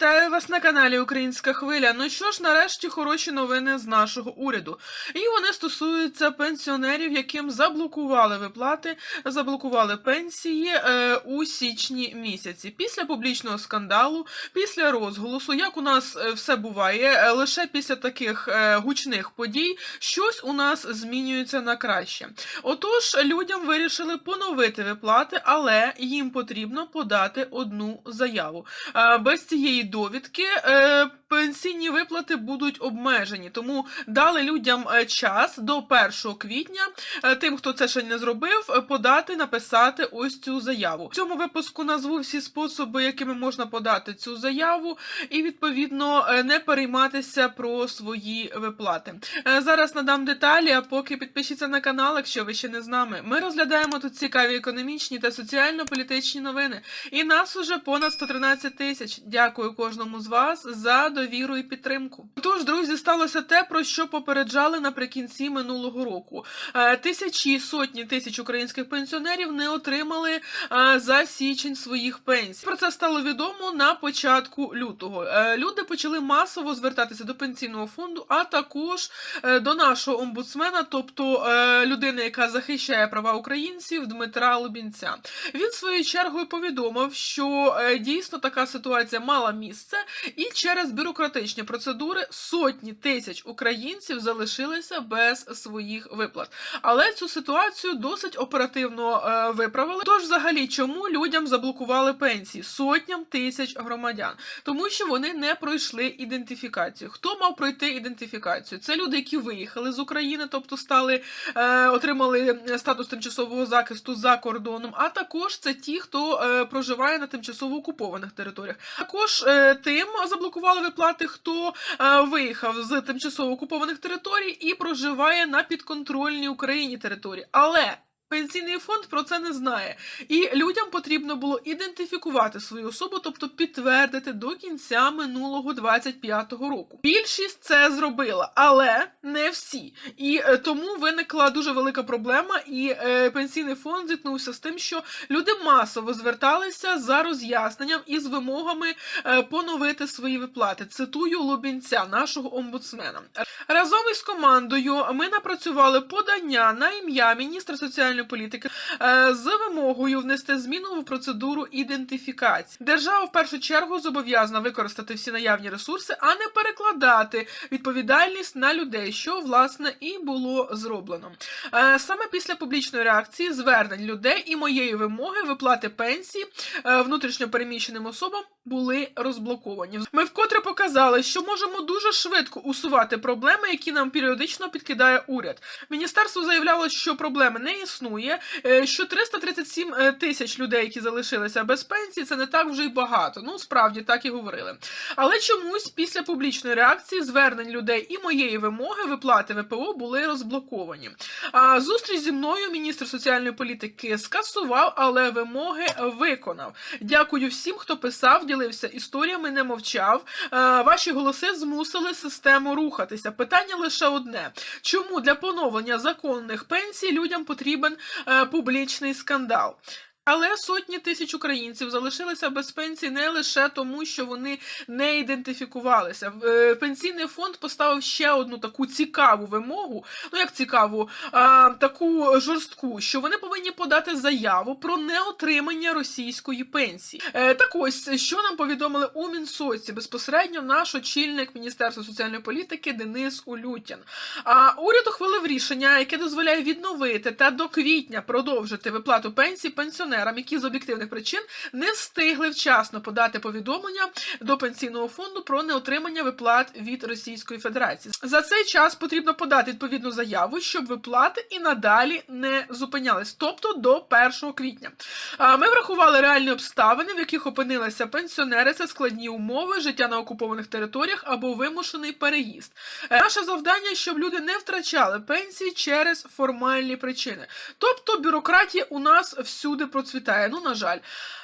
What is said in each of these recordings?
вітаю вас на каналі Українська Хвиля. Ну що ж, нарешті хороші новини з нашого уряду. І вони стосуються пенсіонерів, яким заблокували виплати, заблокували пенсії е, у січні місяці. Після публічного скандалу, після розголосу, як у нас е, все буває, е, лише після таких е, гучних подій щось у нас змінюється на краще. Отож, людям вирішили поновити виплати, але їм потрібно подати одну заяву. Е, Без цієї довідки е, пенсійні виплати будуть обмежені, тому дали людям е, час до 1 квітня, е, тим, хто це ще не зробив, е, подати, написати ось цю заяву. В цьому випуску назву всі способи, якими можна подати цю заяву, і відповідно не перейматися про свої виплати. Зараз надам деталі, а поки підпишіться на канал, якщо ви ще не з нами. Ми розглядаємо тут цікаві економічні та соціально-політичні новини. І нас уже понад 113 тисяч. Дякую кожному з вас за довіру і підтримку. Тож, друзі, сталося те, про що попереджали наприкінці минулого року. Е, Тисячі сотні тисяч українських пенсіонерів не отримали е, за січень своїх пенсій. Про це стало відомо на початку лютого. Е, Люди почали масово звертатися до пенсійного фонду, а також до нашого омбудсмена, тобто людини, яка захищає права українців Дмитра Лубінця. Він своєю чергою повідомив, що дійсно така ситуація мала місце, і через бюрократичні процедури сотні тисяч українців залишилися без своїх виплат. Але цю ситуацію досить оперативно е, виправили. Тож, взагалі, чому людям заблокували пенсії сотням тисяч громадян? Тому що вони не пройшли ідентифікацію. Хто мав пройти ідентифікацію? Це люди, які виїхали з України, тобто стали е, отримали статус тимчасового захисту за кордоном. А також це ті, хто е, проживає на тимчасово окупованих територіях. Також е, тим заблокували виплати, хто е, виїхав з тимчасово окупованих територій і проживає на підконтрольній Україні території. Але Пенсійний фонд про це не знає, і людям потрібно було ідентифікувати свою особу, тобто підтвердити до кінця минулого 25-го року. Більшість це зробила, але не всі. І е, тому виникла дуже велика проблема, і е, пенсійний фонд зіткнувся з тим, що люди масово зверталися за роз'ясненням і з вимогами е, поновити свої виплати. Цитую Лубінця, нашого омбудсмена. Разом із командою ми напрацювали подання на ім'я міністра соціальної політики е, з вимогою внести зміну в процедуру ідентифікації. Держава в першу чергу зобов'язана використати всі наявні ресурси, а не перекладати відповідальність на людей, що власне і було зроблено. Е, Саме після публічної реакції звернень людей і моєї вимоги виплати пенсії е, внутрішньо переміщеним особам були розблоковані. Ми вкотре показали, що можемо дуже швидко усувати проблеми, які нам періодично підкидає уряд. Міністерство заявляло, що проблеми не існує, е, що 337 е, тисяч людей, які залишилися без пенсії, це не так вже й багато. Ну справді так і говорили. Але чомусь після публічної реакції звернень людей і моєї вимоги виплати ВПО були розблоковані. А зустріч зі мною міністр соціальної політики скасував, але вимоги виконав. Дякую всім, хто писав, ділився історіями, не мовчав. Е, Ваші голоси змусили систему рухатися. Питання лише одне: чому для поновлення законних пенсій людям потрібен публічний скандал? Але сотні тисяч українців залишилися без пенсії не лише тому, що вони не ідентифікувалися. Е, Пенсійний фонд поставив ще одну таку цікаву вимогу. Ну як цікаву, а, таку жорстку, що вони повинні подати заяву про неотримання російської пенсії. Е, Так ось що нам повідомили у Мінсоці безпосередньо наш очільник Міністерства соціальної політики Денис Улютін. А уряд ухвалив рішення, яке дозволяє відновити та до квітня продовжити виплату пенсій пенсіонерам, які з об'єктивних причин не встигли вчасно подати повідомлення до пенсійного фонду про неотримання виплат від Російської Федерації. За цей час потрібно подати відповідну заяву, щоб виплати і надалі не зупинялись, тобто до 1 квітня. Ми врахували реальні обставини, в яких опинилися пенсіонери. Це складні умови, життя на окупованих територіях або вимушений переїзд. Е, Наше завдання, щоб люди не втрачали пенсії через формальні причини. Тобто бюрократія у нас всюди процвітає. Ну, на жаль.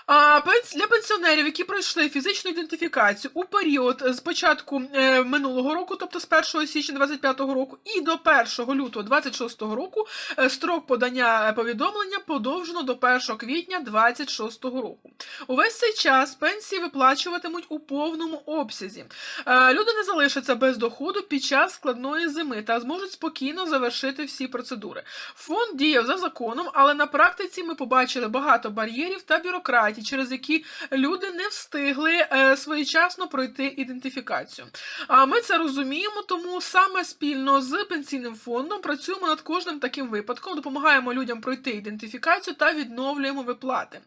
А для пенсіонерів, які пройшли фізичну ідентифікацію у період з початку е, минулого року, тобто з 1 січня 25 року, і до 1 лютого 26 року, е, строк подання повідомлення подовжено до 1 квітня 26 року. Увесь цей час пенсії виплачуватимуть у повному обсязі. Е, Люди не залишаться без доходу під час складної зими та зможуть спокійно завершити всі процедури. Фонд діяв за законом, але на практиці ми побачили багато бар'єрів та бюрократій, через які люди не встигли е, своєчасно пройти ідентифікацію. А ми це розуміємо, тому саме спільно з пенсійним фондом працюємо над кожним таким випадком, допомагаємо людям пройти ідентифікацію та відновлюємо виплати.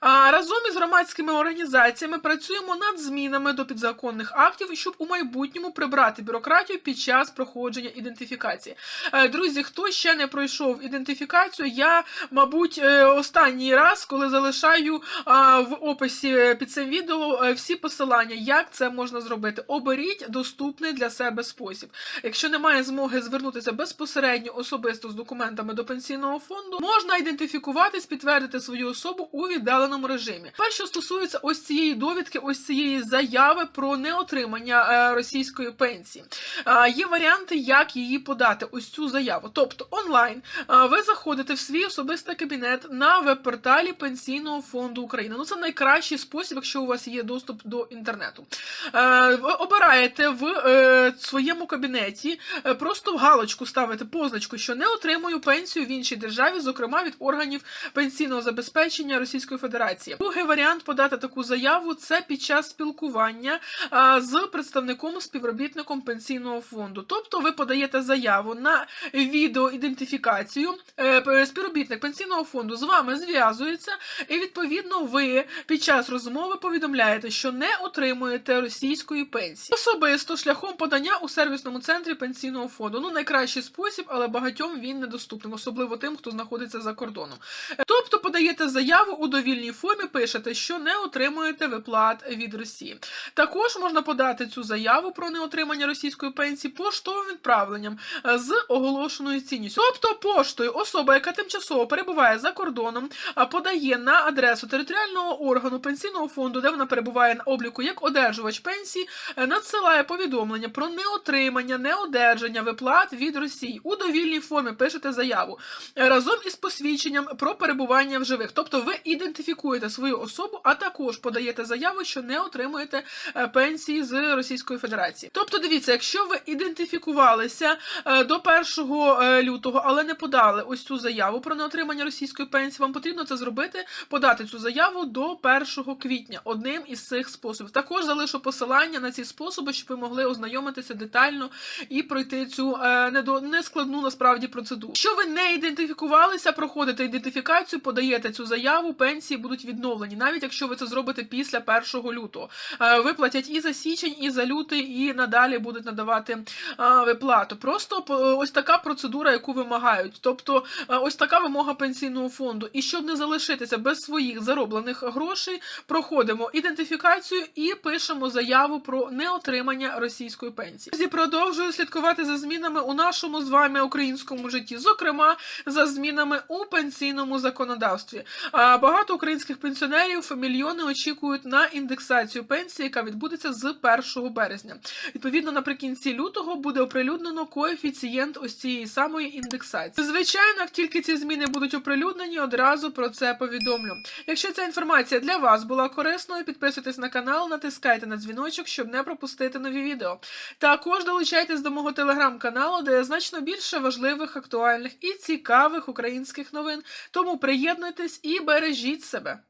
Разом із громадськими організаціями працюємо над змінами до підзаконних актів, щоб у майбутньому прибрати бюрократію під час проходження ідентифікації. Е, Друзі, хто ще не пройшов ідентифікацію, я, мабуть, е, останній раз, коли залишаю в описі е, під цим відео всі посилання, як це можна зробити. Оберіть доступний для себе спосіб. Якщо немає змоги звернутися безпосередньо особисто з документами до пенсійного фонду, можна ідентифікуватись, підтвердити свою особу у віддаленому режимі. Тепер, що стосується ось цієї довідки, ось цієї заяви про неотримання е, російської пенсії. Є варіанти, як її подати, ось цю заяву. Тобто онлайн ви заходите в свій особистий кабінет на веб-порталі Пенсійного фонду України. Ну це найкращий спосіб, якщо у вас є доступ до інтернету. Е, Ви обираєте в е, своєму кабінеті, е, просто в галочку ставите позначку, що не отримую пенсію в іншій державі, зокрема від органів пенсійного забезпечення Російської Федерації. Другий варіант подати таку заяву це під час спілкування з представником співробітником пенсійного фонду. Тобто ви подаєте заяву на відеоідентифікацію. е, Співробітник пенсійного фонду з вами зв'язується, і відповідно ви під час розмови повідомляєте, що не отримуєте російської пенсії. Особисто шляхом подання у сервісному центрі пенсійного фонду. Ну найкращий спосіб, але багатьом він недоступний, особливо тим, хто знаходиться за кордоном. Тобто подаєте заяву у довільній формі, пишете, що не отримуєте виплат від Росії. Також можна подати цю заяву про неотримання російської пенсії поштовим відправленням е, з оголошеною цінністю. Тобто поштою особа, яка тимчасово перебуває за кордоном, а подає на адресу територіального органу пенсійного фонду, де вона перебуває на обліку як одержувач пенсії, е, надсилає повідомлення про неотримання, неодержання виплат від Росії. У довільній формі пишете заяву е, разом із посвідченням про перебування в живих. Тобто ви ідентифікуєте свою особу, а також подаєте заяву, що не отримуєте е, пенсії з Російської Федерації. Тобто, дивіться, якщо ви ідентифікувалися е, до 1 е, лютого, але не подали ось цю заяву про неотримання російської пенсії, вам потрібно це зробити, подати цю заяву до 1 квітня одним із цих способів. Також залишу посилання на ці способи, щоб ви могли ознайомитися детально і пройти цю нескладну насправді процедуру. Якщо ви не ідентифікувалися, проходите ідентифікацію, подаєте цю заяву, пенсії будуть відновлені, навіть якщо ви це зробите після 1 лютого. Е, Виплатять і за січень, і за лютий, і надалі будуть надавати е, виплату. Просто ось така процедура, яку вимагають. Тобто, е, ось така вимога пенсійного фонду. І щоб не залишитися без своїх зароблених грошей, проходимо ідентифікацію і пишемо заяву про неотримання російської пенсії. Друзі, продовжую слідкувати за змінами у нашому з вами українському житті, зокрема за змінами у пенсійному законодавстві. Багато українських пенсіонерів мільйони очікують на індексацію пенсії, яка відбудеться з 1 березня. Відповідно, наприкінці лютого буде оприлюднено коефіцієнт ось цієї самої індексації. Звичайно, як тільки ці зміни будуть оприлюднені, одразу про це повідомлю. Якщо ця інформація для вас була корисною, підписуйтесь на канал, натискайте на дзвіночок, щоб не пропустити нові відео. Також долучайтесь до мого телеграм-каналу, де є значно більше важливих, актуальних і цікавих українських новин. Тому приєднуйтесь і бережіть себе.